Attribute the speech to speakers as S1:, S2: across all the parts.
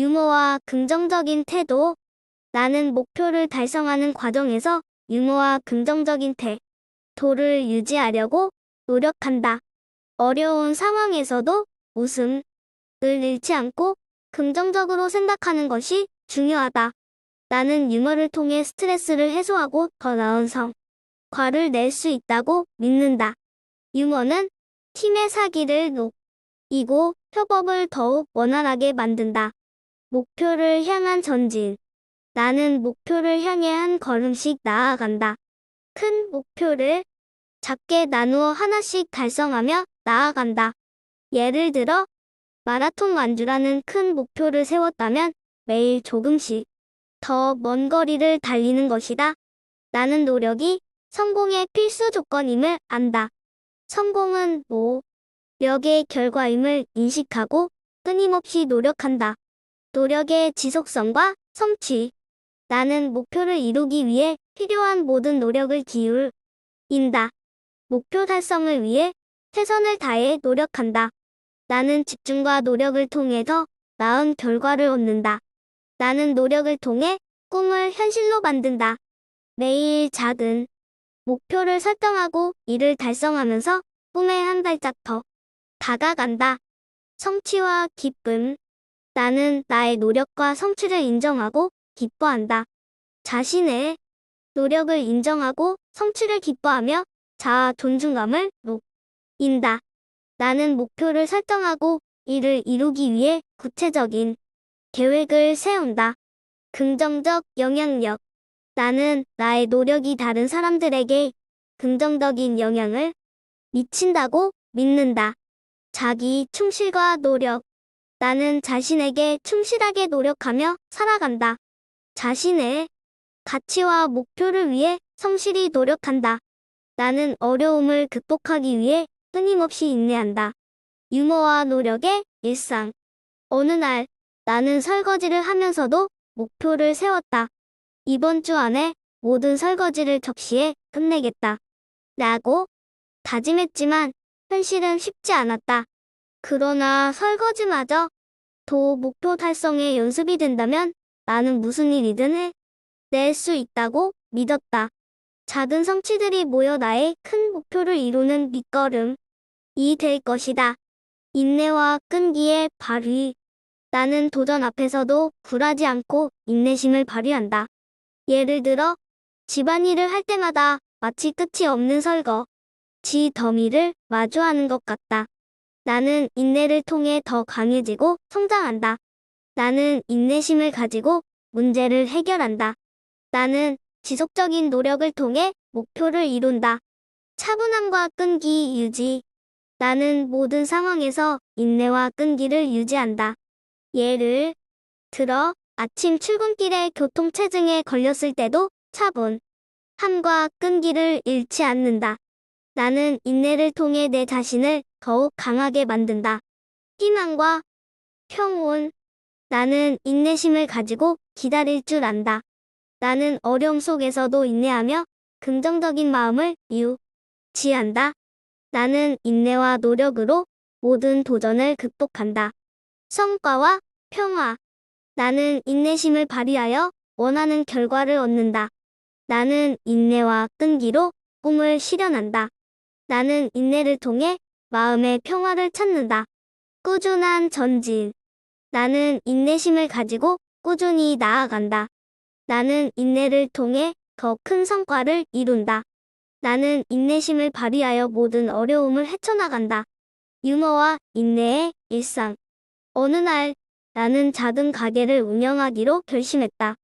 S1: 유머와 긍정적인 태도. 나는 목표를 달성하는 과정에서 유머와 긍정적인 태도를 유지하려고 노력한다. 어려운 상황에서도 웃음을 잃지 않고 긍정적으로 생각하는 것이 중요하다. 나는 유머를 통해 스트레스를 해소하고 더 나은 성과를 낼 수 있다고 믿는다. 유머는 팀의 사기를 녹이고 협업을 더욱 원활하게 만든다. 목표를 향한 전진. 나는 목표를 향해 한 걸음씩 나아간다. 큰 목표를 작게 나누어 하나씩 달성하며 나아간다. 예를 들어, 마라톤 완주라는 큰 목표를 세웠다면 매일 조금씩 더 먼 거리를 달리는 것이다. 나는 노력이 성공의 필수 조건임을 안다. 성공은 노력의 결과임을 인식하고 끊임없이 노력한다. 노력의 지속성과 성취. 나는 목표를 이루기 위해 필요한 모든 노력을 기울인다. 목표 달성을 위해 최선을 다해 노력한다. 나는 집중과 노력을 통해 더 나은 결과를 얻는다. 나는 노력을 통해 꿈을 현실로 만든다. 매일 작은 목표를 설정하고 이를 달성하면서 꿈에 한 발짝 더 다가간다. 성취와 기쁨. 나는 나의 노력과 성취를 인정하고 기뻐한다. 자신의 노력을 인정하고 성취를 기뻐하며 자아 존중감을 높인다. 나는 목표를 설정하고 이를 이루기 위해 구체적인 계획을 세운다. 긍정적 영향력. 나는 나의 노력이 다른 사람들에게 긍정적인 영향을 미친다고 믿는다. 자기 충실과 노력. 나는 자신에게 충실하게 노력하며 살아간다. 자신의 가치와 목표를 위해 성실히 노력한다. 나는 어려움을 극복하기 위해 끊임없이 인내한다. 유머와 노력의 일상. 어느 날 나는 설거지를 하면서도 목표를 세웠다. 이번 주 안에 모든 설거지를 적시해 끝내겠다. 라고 다짐했지만 현실은 쉽지 않았다. 그러나 설거지마저 도 목표 달성의 연습이 된다면 나는 무슨 일이든 해 낼 수 있다고 믿었다. 작은 성취들이 모여 나의 큰 목표를 이루는 밑거름이 될 것이다. 인내와 끈기의 발휘. 나는 도전 앞에서도 굴하지 않고 인내심을 발휘한다. 예를 들어 집안일을 할 때마다 마치 끝이 없는 설거 지 더미를 마주하는 것 같다. 나는 인내를 통해 더 강해지고 성장한다. 나는 인내심을 가지고 문제를 해결한다. 나는 지속적인 노력을 통해 목표를 이룬다. 차분함과 끈기 유지. 나는 모든 상황에서 인내와 끈기를 유지한다. 예를 들어 아침 출근길에 교통체증에 걸렸을 때도 차분 함과 끈기를 잃지 않는다. 나는 인내를 통해 내 자신을 더욱 강하게 만든다. 희망과 평온. 나는 인내심을 가지고 기다릴 줄 안다. 나는 어려움 속에서도 인내하며 긍정적인 마음을 유지한다. 나는 인내와 노력으로 모든 도전을 극복한다. 성과와 평화. 나는 인내심을 발휘하여 원하는 결과를 얻는다. 나는 인내와 끈기로 꿈을 실현한다. 나는 인내를 통해 마음의 평화를 찾는다. 꾸준한 전진. 나는 인내심을 가지고 꾸준히 나아간다. 나는 인내를 통해 더 큰 성과를 이룬다. 나는 인내심을 발휘하여 모든 어려움을 헤쳐나간다. 유머와 인내의 일상. 어느 날 나는 작은 가게를 운영하기로 결심했다.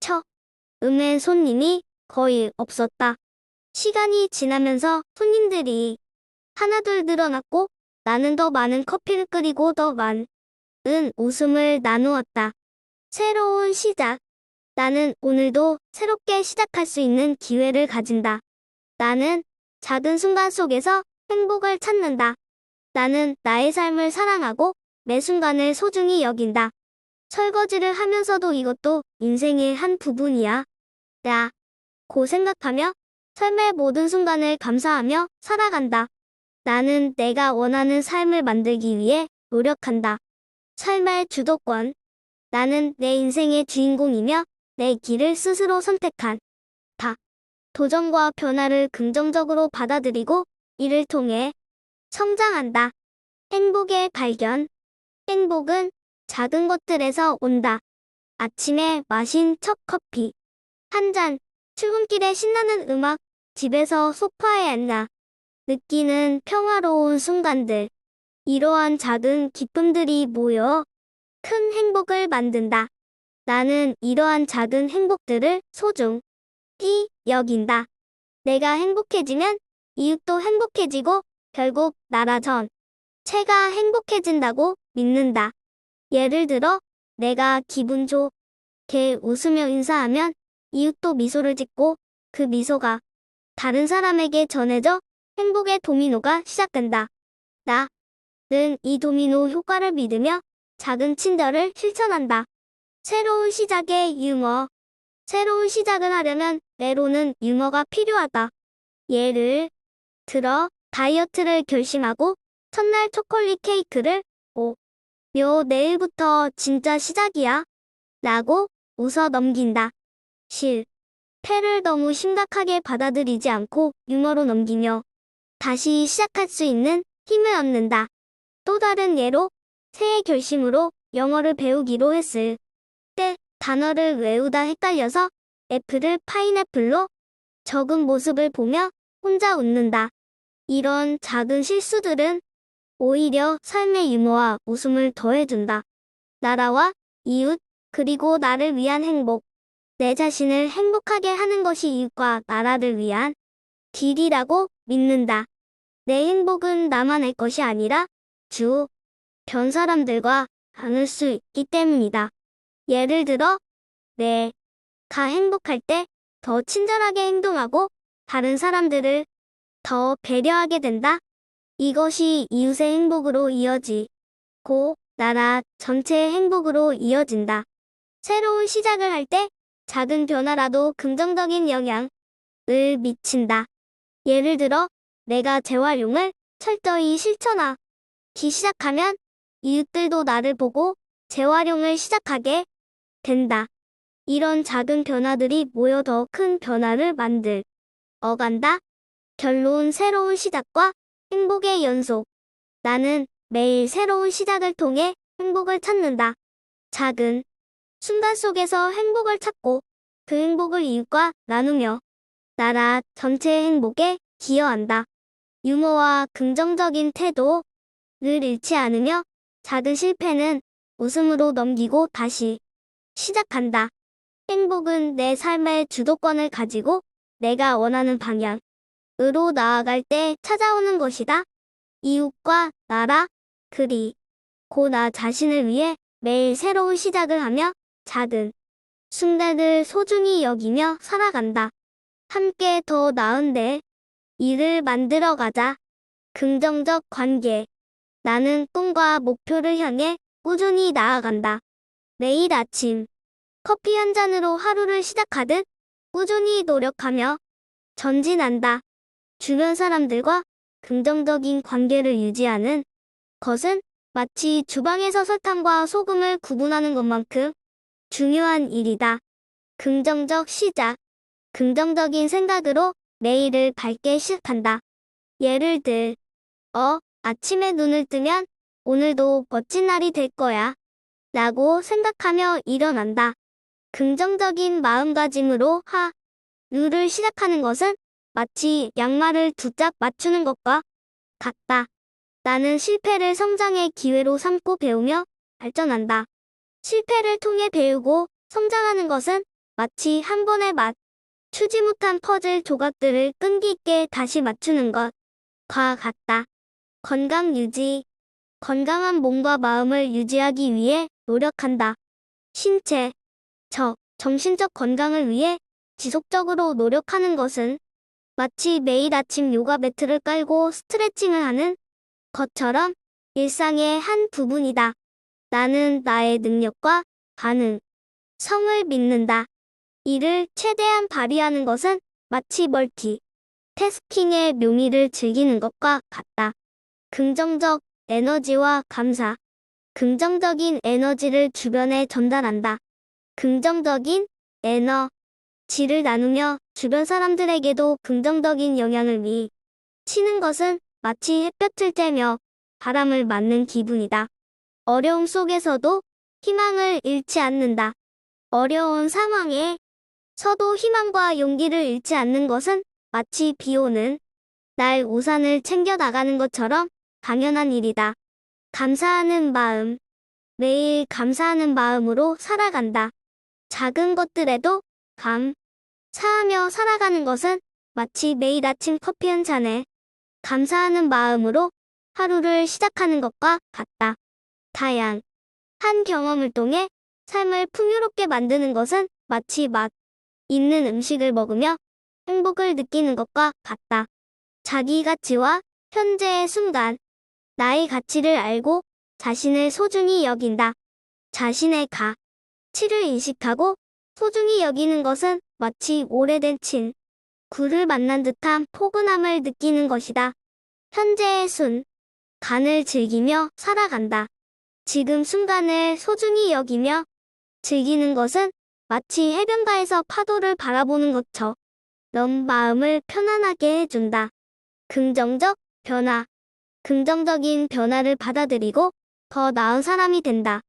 S1: 처음엔 손님이 거의 없었다. 시간이 지나면서 손님들이 하나둘 늘어났고 나는 더 많은 커피를 끓이고 더 많은 웃음을 나누었다. 새로운 시작. 나는 오늘도 새롭게 시작할 수 있는 기회를 가진다. 나는 작은 순간 속에서 행복을 찾는다. 나는 나의 삶을 사랑하고 매 순간을 소중히 여긴다. 설거지를 하면서도 이것도 인생의 한 부분이야. 야. 고 생각하며 삶의 모든 순간을 감사하며 살아간다. 나는 내가 원하는 삶을 만들기 위해 노력한다. 삶의 주도권. 나는 내 인생의 주인공이며 내 길을 스스로 선택한 다. 도전과 변화를 긍정적으로 받아들이고 이를 통해 성장한다. 행복의 발견. 행복은 작은 것들에서 온다. 아침에 마신 첫 커피. 한 잔. 출근길에 신나는 음악. 집에서 소파에 앉아. 느끼는 평화로운 순간들. 이러한 작은 기쁨들이 모여 큰 행복을 만든다. 나는 이러한 작은 행복들을 소중히 여긴다. 내가 행복해지면 이웃도 행복해지고 결국 나라 전 체가 행복해진다고 믿는다. 예를 들어 내가 기분 좋게 웃으며 인사하면 이웃도 미소를 짓고 그 미소가 다른 사람에게 전해져 행복의 도미노가 시작된다. 나는 이 도미노 효과를 믿으며 작은 친절을 실천한다. 새로운 시작의 유머. 새로운 시작을 하려면 때로는 유머가 필요하다. 예를 들어 다이어트를 결심하고 첫날 초콜릿 케이크를 오. 요 내일부터 진짜 시작이야. 라고 웃어 넘긴다. 실 패를 너무 심각하게 받아들이지 않고 유머로 넘기며 다시 시작할 수 있는 힘을 얻는다. 또 다른 예로 새해 결심으로 영어를 배우기로 했을 때 단어를 외우다 헷갈려서 애플을 파인애플로 적은 모습을 보며 혼자 웃는다. 이런 작은 실수들은 오히려 삶의 유머와 웃음을 더해준다. 나라와 이웃, 그리고 나를 위한 행복. 내 자신을 행복하게 하는 것이 이웃과 나라를 위한 길이라고 믿는다. 내 행복은 나만의 것이 아니라 주, 변 사람들과 나눌 수 있기 때문이다. 예를 들어, 내 가 행복할 때 더 친절하게 행동하고 다른 사람들을 더 배려하게 된다. 이것이 이웃의 행복으로 이어지고 나라 전체의 행복으로 이어진다. 새로운 시작을 할 때 작은 변화라도 긍정적인 영향을 미친다. 예를 들어 내가 재활용을 철저히 실천하기 시작하면 이웃들도 나를 보고 재활용을 시작하게 된다. 이런 작은 변화들이 모여 더 큰 변화를 만들 어간다. 결론 새로운 시작과 행복의 연속. 나는 매일 새로운 시작을 통해 행복을 찾는다. 작은 순간 속에서 행복을 찾고 그 행복을 이웃과 나누며 나라 전체의 행복에 기여한다. 유머와 긍정적인 태도 를 잃지 않으며 작은 실패는 웃음으로 넘기고 다시 시작한다. 행복은 내 삶의 주도권을 가지고 내가 원하는 방향으로 나아갈 때 찾아오는 것이다. 이웃과 나라, 그리 고 나 자신을 위해 매일 새로운 시작을 하며 작은 순간을 소중히 여기며 살아간다. 함께 더 나은 내 일을 만들어 가자. 긍정적 관계. 나는 꿈과 목표를 향해 꾸준히 나아간다. 매일 아침 커피 한 잔으로 하루를 시작하듯 꾸준히 노력하며 전진한다. 주변 사람들과 긍정적인 관계를 유지하는 것은 마치 주방에서 설탕과 소금을 구분하는 것만큼 중요한 일이다. 긍정적 시작. 긍정적인 생각으로 매일을 밝게 시작한다. 예를 들 어, 아침에 눈을 뜨면 오늘도 멋진 날이 될 거야. 라고 생각하며 일어난다. 긍정적인 마음가짐으로 하 루를 시작하는 것은 마치 양말을 두 짝 맞추는 것과 같다. 나는 실패를 성장의 기회로 삼고 배우며 발전한다. 실패를 통해 배우고 성장하는 것은 마치 한 번에 맞 추지 못한 퍼즐 조각들을 끈기 있게 다시 맞추는 것과 같다. 건강 유지. 건강한 몸과 마음을 유지하기 위해 노력한다. 신체, 적, 정신적 건강을 위해 지속적으로 노력하는 것은 마치 매일 아침 요가 매트를 깔고 스트레칭을 하는 것처럼 일상의 한 부분이다. 나는 나의 능력과 가능, 성을 믿는다. 이를 최대한 발휘하는 것은 마치 멀티, 태스킹의 묘미를 즐기는 것과 같다. 긍정적 에너지와 감사. 긍정적인 에너지를 주변에 전달한다. 긍정적인 에너지를 나누며 주변 사람들에게도 긍정적인 영향을 미 치는 것은 마치 햇볕을 쬐며 바람을 맞는 기분이다. 어려움 속에서도 희망을 잃지 않는다. 어려운 상황에 서도 희망과 용기를 잃지 않는 것은 마치 비 오는 날 우산을 챙겨 나가는 것처럼 당연한 일이다. 감사하는 마음. 매일 감사하는 마음으로 살아간다. 작은 것들에도 감 사하며 살아가는 것은 마치 매일 아침 커피 한 잔에 감사하는 마음으로 하루를 시작하는 것과 같다. 다양 한 경험을 통해 삶을 풍요롭게 만드는 것은 마치 맛 있는 음식을 먹으며 행복을 느끼는 것과 같다. 자기 가치와 현재의 순간, 나의 가치를 알고 자신을 소중히 여긴다. 자신의 가 치를 인식하고 소중히 여기는 것은 마치 오래된 친, 구를 만난 듯한 포근함을 느끼는 것이다. 현재의 순, 간을 즐기며 살아간다. 지금 순간을 소중히 여기며 즐기는 것은 마치 해변가에서 파도를 바라보는 것처럼 마음을 편안하게 해준다. 긍정적 변화. 긍정적인 변화를 받아들이고 더 나은 사람이 된다.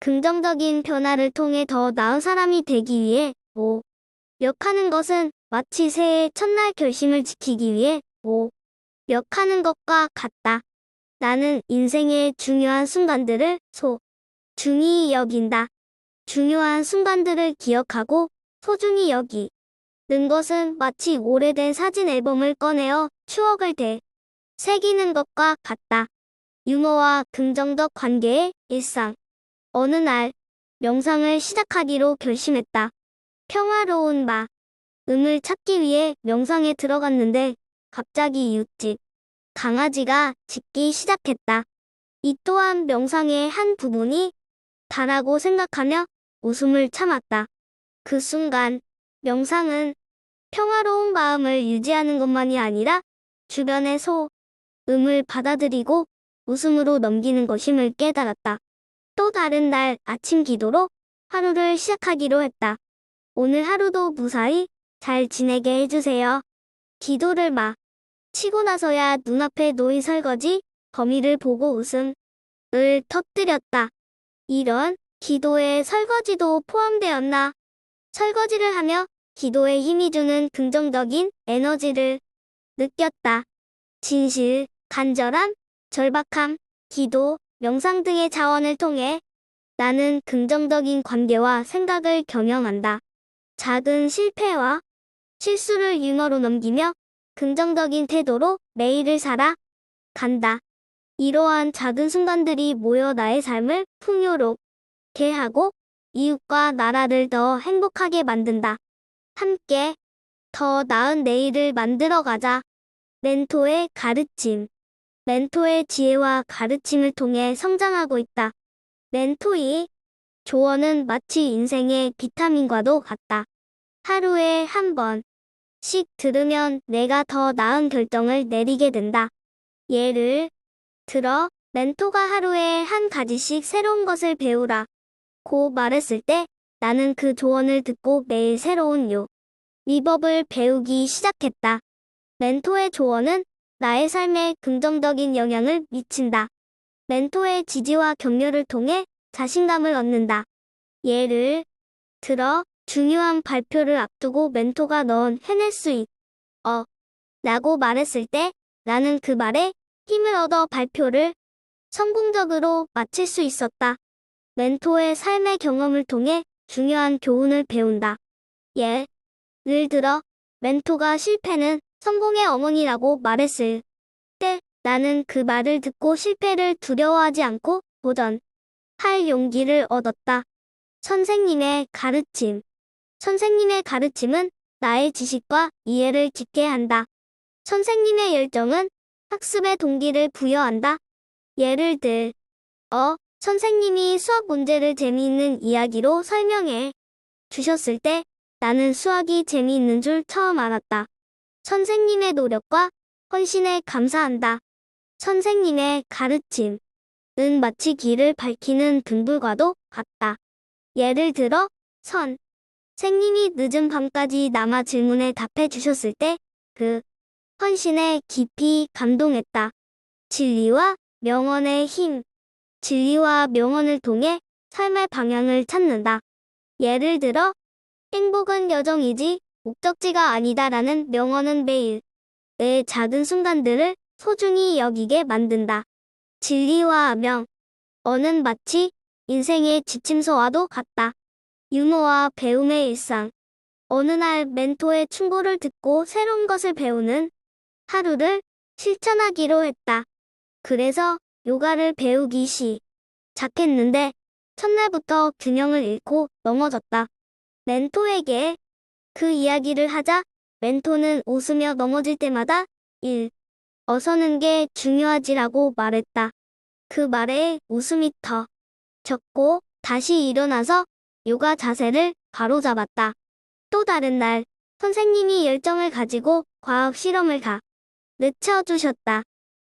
S1: 긍정적인 변화를 통해 더 나은 사람이 되기 위해 노력하는 것은 마치 새해 첫날 결심을 지키기 위해 노력하는 것과 같다. 나는 인생의 중요한 순간들을 소 중히 여긴다. 중요한 순간들을 기억하고 소중히 여기는 것은 마치 오래된 사진 앨범을 꺼내어 추억을 대 새기는 것과 같다. 유머와 긍정적 관계의 일상. 어느 날 명상을 시작하기로 결심했다. 평화로운 마 음을 찾기 위해 명상에 들어갔는데 갑자기 이웃집 강아지가 짖기 시작했다. 이 또한 명상의 한 부분이 다라고 생각하며 웃음을 참았다. 그 순간 명상은 평화로운 마음을 유지하는 것만이 아니라 주변의 소음을 받아들이고 웃음으로 넘기는 것임을 깨달았다. 또 다른 날 아침 기도로 하루를 시작하기로 했다. 오늘 하루도 무사히 잘 지내게 해주세요. 기도를 마. 치고 나서야 눈앞에 놓인 설거지, 거미를 보고 웃음을 터뜨렸다. 이런 기도에 설거지도 포함되었나? 설거지를 하며 기도에 힘이 주는 긍정적인 에너지를 느꼈다. 진실, 간절함, 절박함, 기도, 명상 등의 자원을 통해 나는 긍정적인 관계와 생각을 경영한다. 작은 실패와 실수를 유머로 넘기며 긍정적인 태도로 매일을 살아 간다. 이러한 작은 순간들이 모여 나의 삶을 풍요롭 게 하고 이웃과 나라를 더 행복하게 만든다. 함께 더 나은 내일을 만들어 가자. 멘토의 가르침. 멘토의 지혜와 가르침을 통해 성장하고 있다. 멘토의 조언은 마치 인생의 비타민과도 같다. 하루에 한 번씩 들으면 내가 더 나은 결정을 내리게 된다. 예를 들어, 멘토가 하루에 한 가지씩 새로운 것을 배우라. 고 말했을 때 나는 그 조언을 듣고 매일 새로운 요 미법을 배우기 시작했다. 멘토의 조언은 나의 삶에 긍정적인 영향을 미친다. 멘토의 지지와 격려를 통해 자신감을 얻는다. 예를 들어 중요한 발표를 앞두고 멘토가 넌 해낼 수 있, 어, 라고 말했을 때 나는 그 말에 힘을 얻어 발표를 성공적으로 마칠 수 있었다. 멘토의 삶의 경험을 통해 중요한 교훈을 배운다. 예를 들어 멘토가 실패는 성공의 어머니라고 말했을 때 나는 그 말을 듣고 실패를 두려워하지 않고 도전할 용기를 얻었다. 선생님의 가르침. 선생님의 가르침은 나의 지식과 이해를 깊게 한다. 선생님의 열정은 학습의 동기를 부여한다. 예를 들어, 선생님이 수학 문제를 재미있는 이야기로 설명해 주셨을 때 나는 수학이 재미있는 줄 처음 알았다. 선생님의 노력과 헌신에 감사한다. 선생님의 가르침은 은 마치 길을 밝히는 등불과도 같다. 예를 들어, 선. 생님이 늦은 밤까지 남아 질문에 답해 주셨을 때, 그 헌신에 깊이 감동했다. 진리와 명언의 힘. 진리와 명언을 통해 삶의 방향을 찾는다. 예를 들어, 행복은 여정이지 목적지가 아니다라는 명언은 매일 의 작은 순간들을 소중히 여기게 만든다. 진리와 명, 어는 마치 인생의 지침서와도 같다. 유머와 배움의 일상. 어느 날 멘토의 충고를 듣고 새로운 것을 배우는 하루를 실천하기로 했다. 그래서 요가를 배우기 시작했는데 첫날부터 균형을 잃고 넘어졌다. 멘토에게 그 이야기를 하자 멘토는 웃으며 넘어질 때마다 일. 어서는 게 중요하지라고 말했다. 그 말에 웃음이 터 졌고 다시 일어나서 요가 자세를 바로잡았다. 또 다른 날 선생님이 열정을 가지고 과학 실험을 가 늦춰주셨다.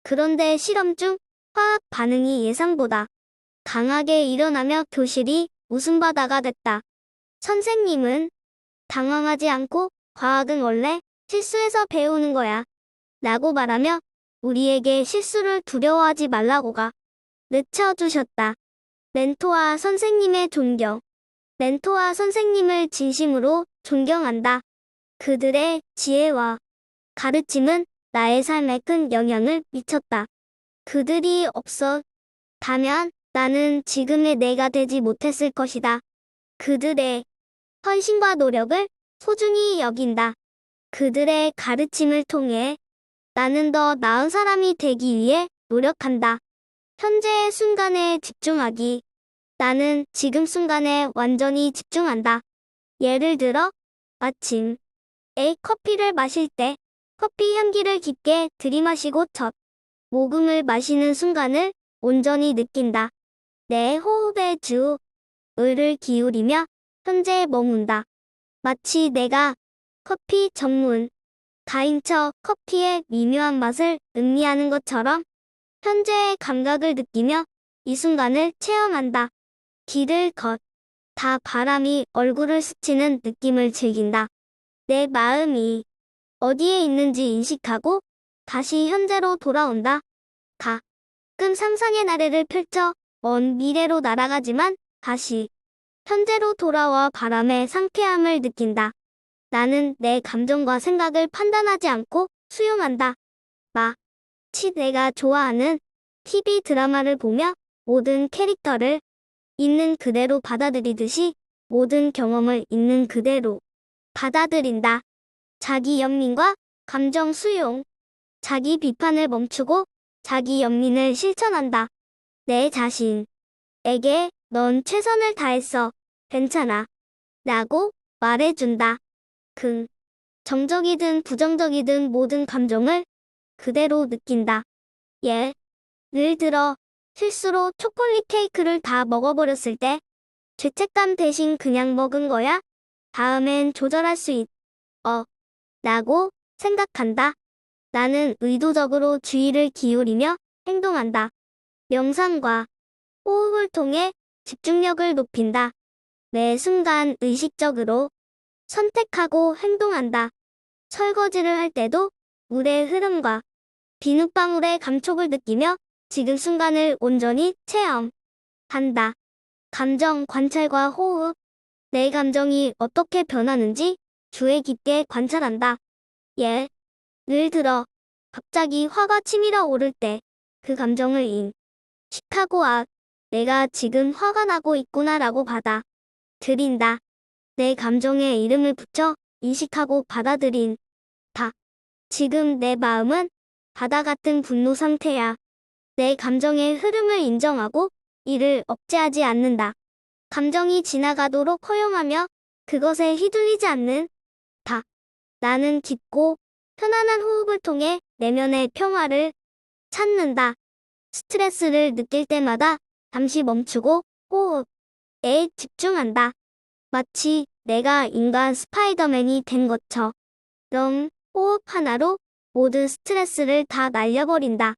S1: 그런데 실험 중 화학 반응이 예상보다 강하게 일어나며 교실이 웃음바다가 됐다. 선생님은 당황하지 않고 과학은 원래 실수해서 배우는 거야. 라고 말하며 우리에게 실수를 두려워하지 말라고가 늦춰주셨다. 멘토와 선생님의 존경. 멘토와 선생님을 진심으로 존경한다. 그들의 지혜와 가르침은 나의 삶에 큰 영향을 미쳤다. 그들이 없었다면 나는 지금의 내가 되지 못했을 것이다. 그들의 헌신과 노력을 소중히 여긴다. 그들의 가르침을 통해 나는 더 나은 사람이 되기 위해 노력한다. 현재의 순간에 집중하기. 나는 지금 순간에 완전히 집중한다. 예를 들어, 아침. 에 커피를 마실 때 커피 향기를 깊게 들이마시고 첫 모금을 마시는 순간을 온전히 느낀다. 내 호흡에 주, 을을 기울이며 현재에 머문다. 마치 내가 커피 전문 가인처 커피의 미묘한 맛을 음미하는 것처럼 현재의 감각을 느끼며 이 순간을 체험한다. 길을 걷. 다 바람이 얼굴을 스치는 느낌을 즐긴다. 내 마음이 어디에 있는지 인식하고 다시 현재로 돌아온다. 가 끔 상상의 나래를 펼쳐 먼 미래로 날아가지만 다시 현재로 돌아와 바람의 상쾌함을 느낀다. 나는 내 감정과 생각을 판단하지 않고 수용한다. 마치 내가 좋아하는 TV 드라마를 보며 모든 캐릭터를 있는 그대로 받아들이듯이 모든 경험을 있는 그대로 받아들인다. 자기 연민과 감정 수용. 자기 비판을 멈추고 자기 연민을 실천한다. 내 자신에게 넌 최선을 다했어. 괜찮아. 라고 말해준다. 긍. 정적이든 부정적이든 모든 감정을 그대로 느낀다. 예 를 들어 실수로 초콜릿 케이크를 다 먹어버렸을 때 죄책감 대신 그냥 먹은 거야? 다음엔 조절할 수 있, 어, 라고 생각한다. 나는 의도적으로 주의를 기울이며 행동한다. 명상과 호흡을 통해 집중력을 높인다. 매 순간 의식적으로 선택하고 행동한다. 설거지를 할 때도 물의 흐름과 비눗방울의 감촉을 느끼며 지금 순간을 온전히 체험한다. 감정 관찰과 호흡. 내 감정이 어떻게 변하는지 주의 깊게 관찰한다. 예 를 들어 갑자기 화가 치밀어 오를 때 그 감정을 인식하고 아, 내가 지금 화가 나고 있구나라고 받아 들인다. 내 감정에 이름을 붙여 인식하고 받아들인 다. 지금 내 마음은 바다 같은 분노 상태야. 내 감정의 흐름을 인정하고 이를 억제하지 않는다. 감정이 지나가도록 허용하며 그것에 휘둘리지 않는 다. 나는 깊고 편안한 호흡을 통해 내면의 평화를 찾는다. 스트레스를 느낄 때마다 잠시 멈추고 호흡에 집중한다. 마치 내가 인간 스파이더맨이 된 것처럼 호흡 하나로 모든 스트레스를 다 날려버린다.